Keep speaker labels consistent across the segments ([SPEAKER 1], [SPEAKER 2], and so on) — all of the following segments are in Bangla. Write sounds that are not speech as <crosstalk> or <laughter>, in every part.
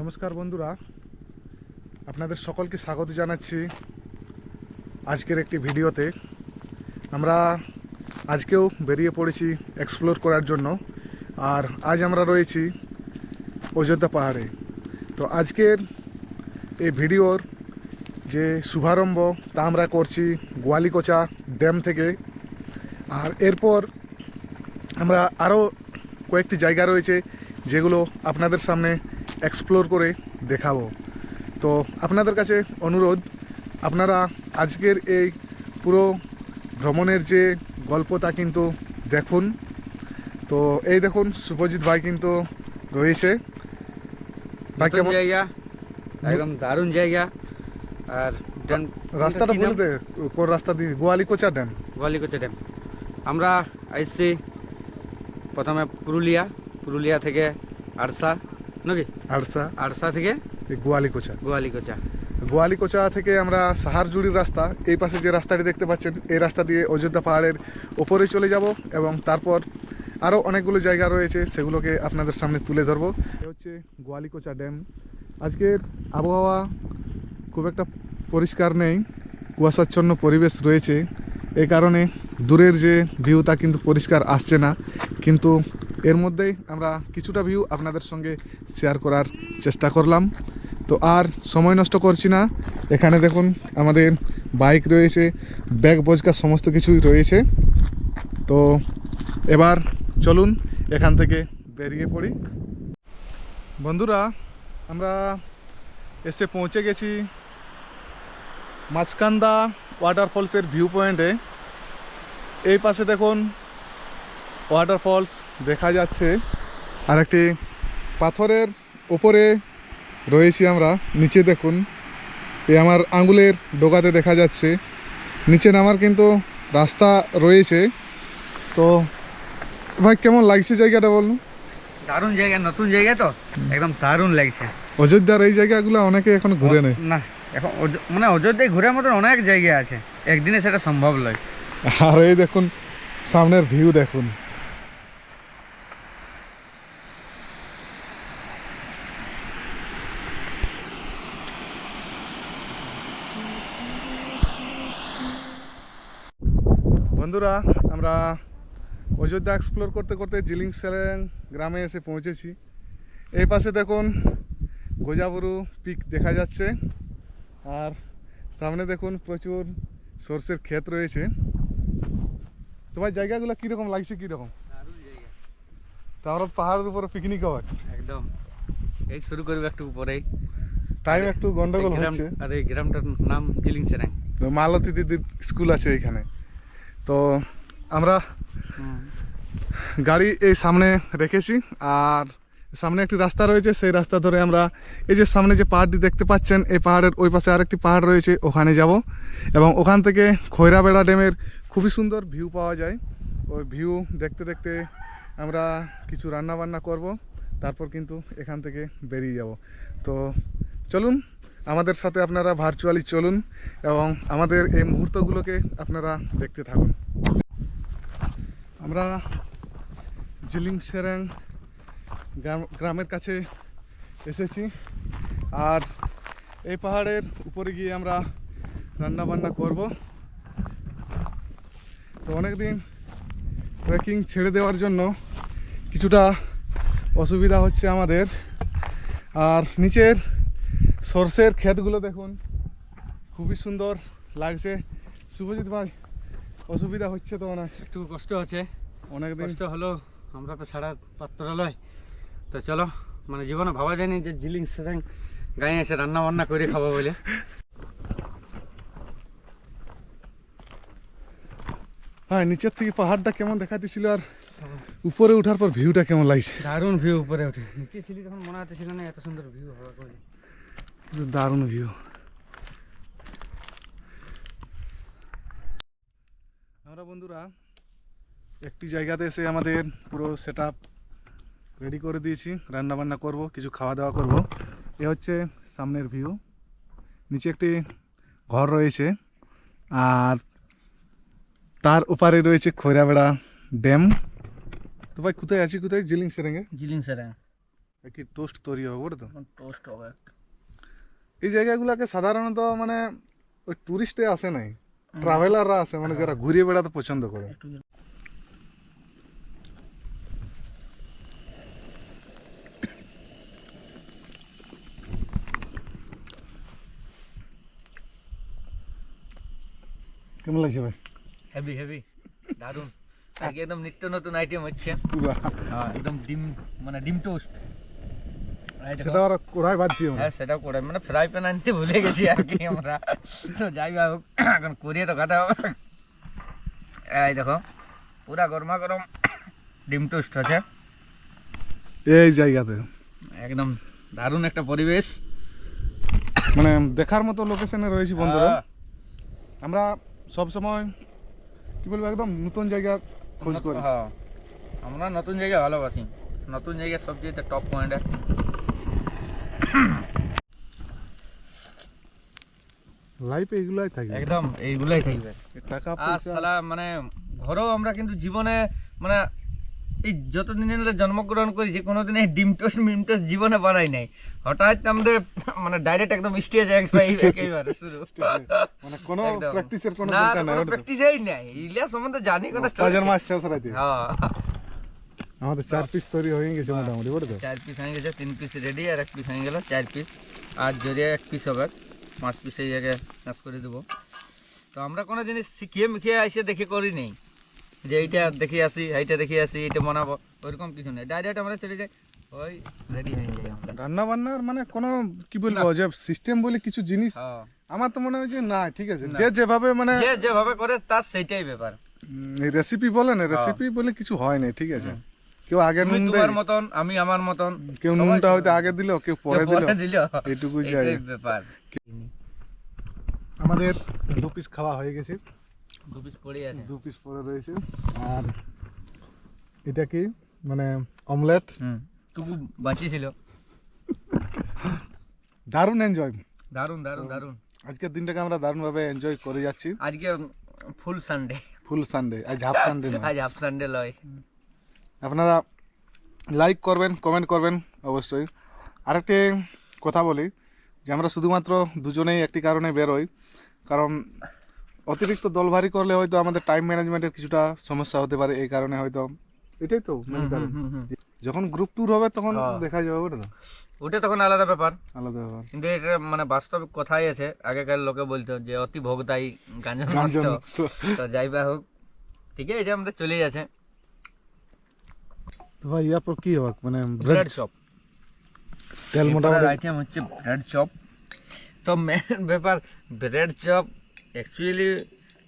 [SPEAKER 1] নমস্কার বন্ধুরা, আপনাদের সকলকে স্বাগত জানাচ্ছি আজকের একটি ভিডিওতে। আমরা আজকেও বেরিয়ে পড়েছি এক্সপ্লোর করার জন্য, আর আজ আমরা রয়েছি অযোধ্যা পাহাড়ে। তো আজকের এই ভিডিওর যে শুভারম্ভ, তা আমরা করছি গোয়ালিকোচা ড্যাম থেকে। আর এরপর আমরা আরও কয়েকটি জায়গা রয়েছে, যেগুলো আপনাদের সামনে এক্সপ্লোর করে দেখাবো। তো আপনাদের কাছে অনুরোধ আপনারা আজকের এই পুরো ভ্রমণের যে গল্পটা কিন্তু দেখুন। তো এই দেখুন সুপজিৎ ভাই কিন্তু রয়েছে। ভাই কেমন?
[SPEAKER 2] জায়গা একদম দারুণ জায়গা। আর ড্যাম
[SPEAKER 1] রাস্তাটা
[SPEAKER 2] নাম?
[SPEAKER 1] কোন রাস্তা দিয়ে? গোয়ালিকোচা ড্যাম।
[SPEAKER 2] গোয়ালিকোচা ড্যাম। আমরা এসছি প্রথমে পুরুলিয়া পুরুলিয়া থেকে আরসা। নাকি?
[SPEAKER 1] আরসা
[SPEAKER 2] আরসা থেকে?
[SPEAKER 1] গোয়ালিকোচা।
[SPEAKER 2] গোয়ালিকোচা।
[SPEAKER 1] গোয়ালিকোচা থেকে আমরা সাহারজুড়ির রাস্তা এই পাশে যে রাস্তাটি দেখতে পাচ্ছেন এই রাস্তা দিয়ে অযোধ্যা পাহাড়ের ওপরে চলে যাব এবং তারপর আরও অনেকগুলো জায়গা রয়েছে সেগুলোকে আপনাদের সামনে তুলে ধরবো। হচ্ছে গোয়ালিকোচা ড্যাম। আজকের আবহাওয়া খুব একটা পরিষ্কার নেই কুয়াশাচ্ছন্ন পরিবেশ রয়েছে। এই কারণে দূরের যে ভিউ তা কিন্তু পরিষ্কার আসছে না কিন্তু এর মধ্যেই আমরা কিছুটা ভিউ আপনাদের সঙ্গে শেয়ার করার চেষ্টা করলাম। তো আর সময় নষ্ট করছি না। এখানে দেখুন আমাদের বাইক রয়েছে ব্যাগ বোঝকা সমস্ত কিছুই রয়েছে। তো এবার চলুন এখান থেকে বেরিয়ে পড়ি। বন্ধুরা, আমরা এসে পৌঁছে গেছি মাঝকান্দা ওয়াটারফলসের ভিউ পয়েন্টে এই পাশে দেখুন ওয়াটারফলস দেখা যাচ্ছে। আর একটি পাথরের ওপরে রয়েছি আমরা। নিচে দেখুন এই আমার আঙ্গুলের ডোকাতে দেখা যাচ্ছে। নিচে নামার কিন্তু রাস্তা রয়েছে। তো ভাই কেমন লাগছে জায়গাটা বলুন?
[SPEAKER 2] দারুণ জায়গা নতুন জায়গা তো? একদম দারুণ লাগছে।
[SPEAKER 1] অযোধ্যার এই জায়গাগুলো অনেকে এখন ঘুরে নেয়।
[SPEAKER 2] না এখন মানে অযোধ্যায় ঘোরার মতন অনেক জায়গা আছে। একদিনে সেটা সম্ভব নয়।
[SPEAKER 1] আর এই দেখুন সামনের ভিউ দেখুন। বন্ধুরা আমরা অযোধ্যা এক্সপ্লোর করতে করতে জিলিং সেলেং গ্রামে এসে পৌঁছেছি। এই পাশে দেখুন গোজাবরু পিক দেখা যাচ্ছে। আর সামনে দেখুন প্রচুর সর্ষের ক্ষেত রয়েছে। তো ভাই জায়গাগুলো কীরকম লাগছে কীরকম?
[SPEAKER 2] দারুণ জায়গা।
[SPEAKER 1] তো আমরা পাহাড়ের উপরে পিকনিক হওয়ার
[SPEAKER 2] একদম। এই শুরু করবে একটু পরেই
[SPEAKER 1] টাইম একটু গন্ডগোল হচ্ছে।
[SPEAKER 2] আর এই গ্রামটার নাম জিলিং সেরাং
[SPEAKER 1] মালতী দিদির স্কুল আছে এখানে। তো আমরা গাড়ি এই সামনে রেখেছি আর সামনে একটি রাস্তা রয়েছে, সেই রাস্তা ধরে আমরা এই যে সামনে যে পাহাড়টি দেখতে পাচ্ছেন, এই পাহাড়ের ওই পাশে আরেকটি পাহাড় রয়েছে, ওখানে যাব। এবং ওখান থেকে খৈরাবেড়া ড্যামের খুবই সুন্দর ভিউ পাওয়া যায়। ওই ভিউ দেখতে দেখতে আমরা কিছু রান্না বান্না করব, তারপর কিন্তু এখান থেকে বেরিয়ে যাব। তো চলুন আমাদের সাথে আপনারা ভার্চুয়ালি চলুন এবং আমাদের এই মুহূর্তগুলোকে আপনারা দেখতে থাকুন। আমরা জিলিং সেরাং গ্রাম- গ্রামের কাছে এসেছি। আর এই পাহাড়ের উপরে গিয়ে আমরা রান্না বান্না করব। তো অনেক দিন ট্রেকিং ছেড়ে দেওয়ার জন্য কিছুটা অসুবিধা হচ্ছে আমাদের। আর নিচের সর্ষের ক্ষেতগুলো দেখুন। খুবই সুন্দর লাগছে। শুভজিৎ ভাই অসুবিধা হচ্ছে তো অনেক?
[SPEAKER 2] একটু কষ্ট আছে
[SPEAKER 1] অনেক
[SPEAKER 2] কষ্ট হলো আমরা তো ছাড়া পাত্র লয় তো চলো মানে জীবনে ভাবা যায়নি যে জিলিং সেরাং গায়ে এসে রান্না বান্না করে খাব বলে।
[SPEAKER 1] হ্যাঁ নিচের থেকে পাহাড়টা কেমন দেখাতেছিল আর উপরে ওঠার পর ভিউটা কেমন লাগছে?
[SPEAKER 2] দারুণ ভিউ উপরে উঠে। নিচে ছিলি তখন মনে হচ্ছে না এত সুন্দর ভিউ হওয়া করে।
[SPEAKER 1] কিন্তু দারুণ ভিউ আমরা বন্ধুরা একটি জায়গাতে এসে আমাদের পুরো সেট রেডি করে দিয়েছি। রান্না বান্না করব কিছু খাওয়া দাওয়া করব। এ হচ্ছে সামনের ভিউ নিচে একটি ঘর রয়েছে। আর তার ওপারে রয়েছে খৈরাবেড়া ড্যাম। তো ভাই কোথায় আছি কোথায়? জিলিং সেরেঙ্গে
[SPEAKER 2] জিলিং সেরাং
[SPEAKER 1] কি টোস্ট তৈরি হবে বুঝলো তো?
[SPEAKER 3] টোস্ট হবে।
[SPEAKER 1] এই জায়গাগুলোকে সাধারণত মানে ওই টুরিস্টে আসে নাই। ট্রাভেলাররা আসে মানে যারা ঘুরিয়ে বেড়াতে পছন্দ করে। কেমন লাগছে ভাই?
[SPEAKER 3] হেভি হেভি দারুণ আজকে একদম নিত্য নতুন আইটেম হচ্ছে। হ্যাঁ একদম ডিম মানে ডিম টোস্ট
[SPEAKER 1] সেটা আর কোরাই বাজছি
[SPEAKER 3] হ্যাঁ সেটাও করে মানে ফ্রাই প্যান আনতে ভুলে গেছি আর কি আমরা। তো যাই হোক এখন করিয়ে তো খাতে হবে। এই দেখো পুরা গরমা গরম ডিম টোস্ট আছে
[SPEAKER 1] এই জায়গাতে।
[SPEAKER 3] একদম দারুণ একটা পরিবেশ।
[SPEAKER 1] মানে দেখার মতো লোকেশনে রয়েছি বন্ধুরা।
[SPEAKER 3] হ্যাঁ,
[SPEAKER 1] আমরা সব সময় কি বলব একদম নতুন জায়গা খোঁজ করি।
[SPEAKER 3] হ্যাঁ। আমরা নতুন জায়গা ভালোবাসি। নতুন জায়গা সবচেয়ে টপ পয়েন্ট
[SPEAKER 1] লাইফে এগুলাই থাকবে।
[SPEAKER 3] একদম এইগুলাই থাকবে।
[SPEAKER 1] টাকা পয়সা
[SPEAKER 3] সালা মানে ঘরেও আমরা কিন্তু জীবনে মানে এই যতদিন জন্মগ্রহণ করেছি কোনোদিন এই ডিম টোস্ট মিম টোস্ট জীবনে বানাই নাই। হঠাৎ আমাদের মানে ডাইরেক্ট একদম স্টেজে একেবারে শুরু।
[SPEAKER 1] মানে কোনো প্র্যাকটিসের কোনো দরকার নাই।
[SPEAKER 3] প্র্যাকটিসই নাই। ইলিয়া সম্বন্ধে জানি কোনো
[SPEAKER 1] কাজের মাস শেষ রাইতে
[SPEAKER 3] হ্যাঁ।
[SPEAKER 1] আমাদের চার পিস তৈরি হয়ে গেছে মোটামুটি বুঝলি তো
[SPEAKER 3] চার পিস হয়ে গেছে তিন পিস রেডি আর এক পিস হয়ে গেল চার পিস আর জরিয়া এক পিস হবে পাঁচ পিস এই জায়গায় শেষ করে দেবো। তো আমরা কোনো জিনিস শিখিয়ে মিখিয়ে এসে দেখে করি নেই। যে এইটা দেখে আসি এইটা দেখে আসি এইটা বানাবো ওইরকম কিছু নেই। ডাইরেক্ট আমরা চলে যাই ওই রেডি হয়ে যাই আমরা।
[SPEAKER 1] রান্না বান্নার মানে কোনো কি বলব যে সিস্টেম বলে কিছু জিনিস
[SPEAKER 3] হ্যাঁ।
[SPEAKER 1] আমার তো মনে হয় যে না ঠিক আছে। যে যেভাবে মানে
[SPEAKER 3] যে যেভাবে করে তার সেইটাই ব্যাপার।
[SPEAKER 1] রেসিপি বলে না রেসিপি বলে কিছু হয় না ঠিক আছে। কেউ আগে নুন দেয়
[SPEAKER 3] মতন আমি আমার মতন।
[SPEAKER 1] কেউ নুনটা হয়তো আগে দিল কেউ পরে দিল।
[SPEAKER 3] এইটাই
[SPEAKER 1] জায়গা।
[SPEAKER 3] ব্যাপার।
[SPEAKER 1] আমাদের দু পিস খাওয়া হয়ে গেছে।
[SPEAKER 3] দু পিস পড়ে আছে।
[SPEAKER 1] দু পিস পরে রয়েছে। আর এটা কি? মানে অমলেট
[SPEAKER 3] টুকু বাঁচি ছিল
[SPEAKER 1] দারুণ এনজয়
[SPEAKER 3] দারুণ দারুণ দারুণ
[SPEAKER 1] আজকের দিনটাকে আমরা দারুণভাবে এনজয় করে যাচ্ছি।
[SPEAKER 3] আজকে ফুল সানডে
[SPEAKER 1] ফুল সানডে আজ হাফ সানডে
[SPEAKER 3] আজ হাফ সানডে লয়।
[SPEAKER 1] আপনারা লাইক করবেন কমেন্ট করবেন অবশ্যই। আরেকটি কথা বলি যে আমরা শুধুমাত্র দুজনেই একটি কারণে বেরোই কারণ অতিরিক্ত দল ভারী করলে হয়তো আমাদের টাইম ম্যানেজমেন্টের কিছুটা সমস্যা হতে পারে এই কারণে হয়তো। এটাই তো কারণ। যখন গ্রুপ ট্যুর হবে তখন
[SPEAKER 3] হ্যাঁ।
[SPEAKER 1] দেখা যাবে ওটা তো।
[SPEAKER 3] ওটা তখন আলাদা ব্যাপার।
[SPEAKER 1] আলাদা ব্যাপার।
[SPEAKER 3] কিন্তু এটা মানে বাস্তবিক কথাই আছে আগেকার লোকে বলতো যে অতি ভোগতাই গাঞ্জন নষ্ট। তো যাই হোক ঠিক আছে এটা আমাদের চলেই আছে।
[SPEAKER 1] তো ভাই ইয়ার কি হবে মানে
[SPEAKER 3] ব্রেড চপ
[SPEAKER 1] তেল মোটামুটি
[SPEAKER 3] আইটেম হচ্ছে ব্রেড চপ তো মেন ব্যাপার ব্রেড চপ অ্যাকচুয়ালি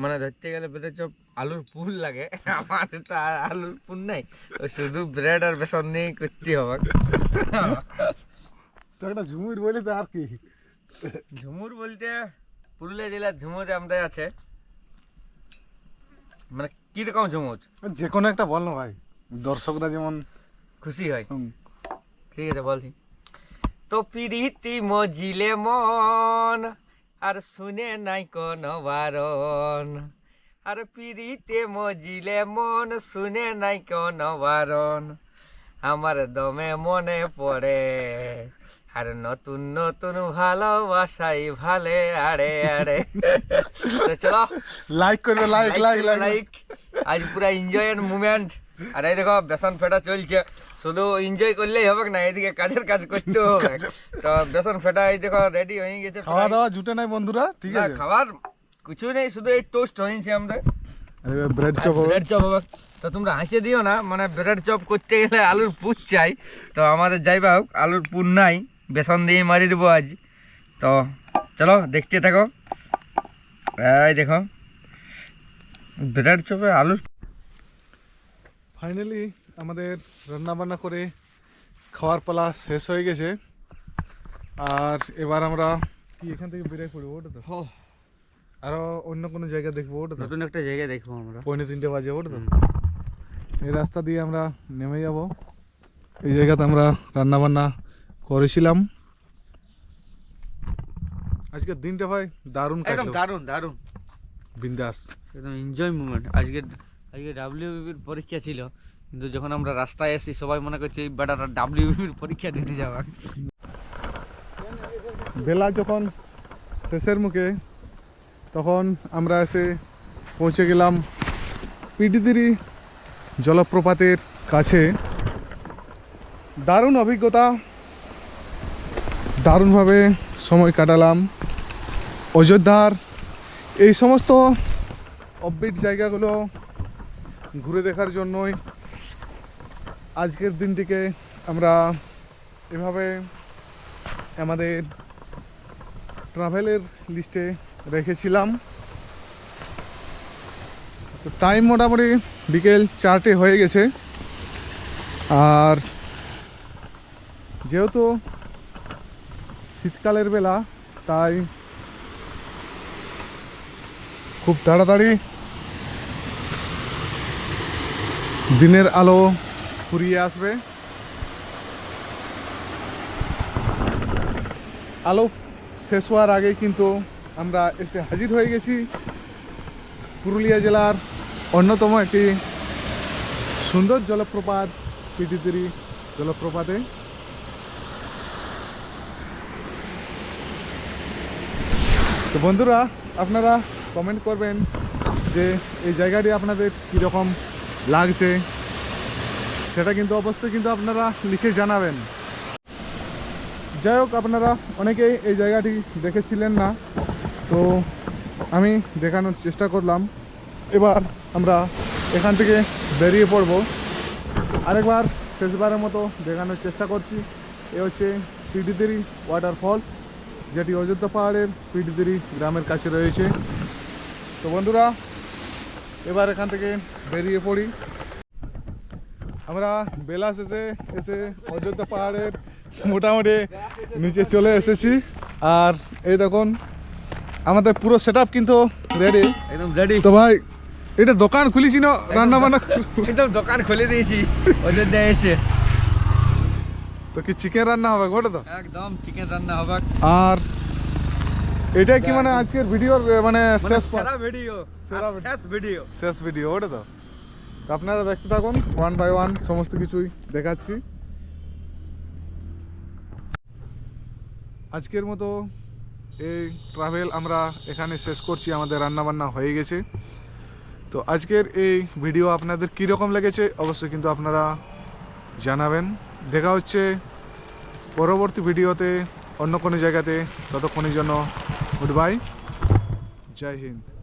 [SPEAKER 3] মানে ধরতে গেলে ব্রেড চপ আলুর পুল লাগে। <laughs> আমাদের তো আর আলুর পুল নাই। শুধু ব্রেড আর বেসন নিয়েই করতে হবে।
[SPEAKER 1] তো একটা ঝুমুর বলে তো আর কি।
[SPEAKER 3] ঝুমুর বলতে পুরুলিয়া জেলার ঝুমুরে আমাদের আছে। মানে কীরকম ঝুমুর?
[SPEAKER 1] যে কোনো একটা বল না ভাই। দর্শকরা যেমন
[SPEAKER 3] খুশি হয়। ঠিক আছে বলছি তো প্রীতি মজিলে মন আর শুনে নাই কোন বারণ। আর পিরিতে মজিলে মন শুনে নাই কোন বারণ। আমার দমে মনে পড়ে আর নতুন নতুন ভালোবাসাই ভালে আড়ে আড়ে। তো চলো।
[SPEAKER 1] লাইক করবে লাইক লাইক লাইক
[SPEAKER 3] লাইক আজ পুরা এনজয় এন্ড মুভমেন্ট আর এই দেখো বেসন ফেটা চলছে। শুধু এনজয় করলেই হবে না? এদিকে কাজের কাজ করতে হবে। তো বেসন ফেটা এই দেখো রেডি হয়ে গেছে
[SPEAKER 1] খাওয়া দাওয়া জুটে নাই বন্ধুরা ঠিক আছে?
[SPEAKER 3] খাবার কিছু নেই শুধু এই টোস্ট হয়েছে আমাদের।
[SPEAKER 1] ব্রেড চপ
[SPEAKER 3] ব্রেড চপ হবে। তো তোমরা হাসে দিও না মানে ব্রেড চপ করতে গেলে আলুর পুর চাই। তো আমাদের যাইবা হোক আলুর পুর নাই বেসন দিয়ে মারি দেবো আজ। তো চলো দেখতে থাকো। এই দেখো ব্রেড চপে আলুর
[SPEAKER 1] ফাইনালি আমাদের রান্না বান্না করে খাওয়ার পালা শেষ হয়ে গেছে। আর এবার আমরা কি এখান থেকে বেরিয়ে পড়ব ওটা তো আরও অন্য কোনো জায়গা দেখব ওটা তো
[SPEAKER 2] নতুন একটা জায়গায় দেখব আমরা।
[SPEAKER 1] পৌনে তিনটে বাজে ওটা তো এই রাস্তা দিয়ে আমরা নেমে যাব। এই জায়গাতে আমরা রান্না বান্না করেছিলাম। আজকের দিনটা ভাই দারুণ
[SPEAKER 2] একদম দারুণ দারুণ।
[SPEAKER 1] বিন্দাস।
[SPEAKER 2] একদম এনজয় মুভমেন্ট আজকে আজকে ডাব্লিউবির পরীক্ষা ছিল,
[SPEAKER 3] কিন্তু যখন আমরা রাস্তায় এসি সবাই মনে করছে, এই বেটাটা ডাব্লিউবির পরীক্ষা দিতে যাওয়া
[SPEAKER 1] বেলা যখন শেষের মুখে, তখন আমরা এসে পৌঁছে গেলাম পিডিদিরি জলপ্রপাতের কাছে। দারুণ অভিজ্ঞতা, দারুণভাবে সময় কাটালাম। অযোধ্যার এই সমস্ত অববিট জায়গাগুলো ঘুরে দেখার জন্যই আজকের দিনটিকে আমরা এভাবে আমাদের ট্রাভেলের লিস্টে রেখেছিলাম। তো টাইম মোটামুটি বিকেল চারটে হয়ে গেছে। আর যেহেতু শীতকালের বেলা, তাই খুব তাড়াতাড়ি দিনের আলো ফুরিয়ে আসবে। আলো শেষ হওয়ার আগে কিন্তু আমরা এসে হাজির হয়ে গেছি পুরুলিয়া জেলার অন্যতম একটি সুন্দর জলপ্রপাত, পিটিতিরি জলপ্রপাতে। তো বন্ধুরা, আপনারা কমেন্ট করবেন যে এই জায়গাটি আপনাদের কীরকম লাগছে। সেটা কিন্তু অবশ্যই কিন্তু আপনারা লিখে জানাবেন। যাই হোক, আপনারা অনেকেই এই জায়গাটি দেখেছিলেন না। তো আমি দেখানোর চেষ্টা করলাম। এবার আমরা এখান থেকে বেরিয়ে পড়ব। আরেকবার শেষবারের মতো দেখানোর চেষ্টা করছি। এ হচ্ছে পিডিদেরি ওয়াটারফল যেটি অযোধ্যা পাহাড়ের পিডিদেরি গ্রামের কাছে রয়েছে। তো বন্ধুরা এবার এখান থেকে বেরিয়ে পড়ি। আমরা বেলা শেষে এসে অযোধ্যা পাহাড়ের মোটামুটি নিচে চলে এসেছি। আর এই দেখুন আমাদের পুরো সেট কিন্তু রেডি
[SPEAKER 3] একদম রেডি
[SPEAKER 1] তো ভাই এটা দোকান খুলেছি না রান্না বান্না
[SPEAKER 3] একদম দোকান খুলে দিয়েছি অযোধ্যা এসে।
[SPEAKER 1] তো কি চিকেন রান্না হবে গোটা তো?
[SPEAKER 3] একদম চিকেন রান্না হবে।
[SPEAKER 1] আর এটাই কি মানে আজকের ভিডিওর মানে শেষ
[SPEAKER 3] সেরা ভিডিও শেষ ভিডিও
[SPEAKER 1] শেষ ভিডিও ওটা তো। তো আপনারা দেখতে থাকুন ওয়ান বাই ওয়ান সমস্ত কিছুই দেখাচ্ছি। আজকের মতো এই ট্রাভেল আমরা এখানে শেষ করছি আমাদের রান্নাবান্না হয়ে গেছে। তো আজকের এই ভিডিও আপনাদের কীরকম লেগেছে অবশ্যই কিন্তু আপনারা জানাবেন। দেখা হচ্ছে পরবর্তী ভিডিওতে অন্য কোনো জায়গাতে ততক্ষণের জন্য গুড বাই জয় হিন্দ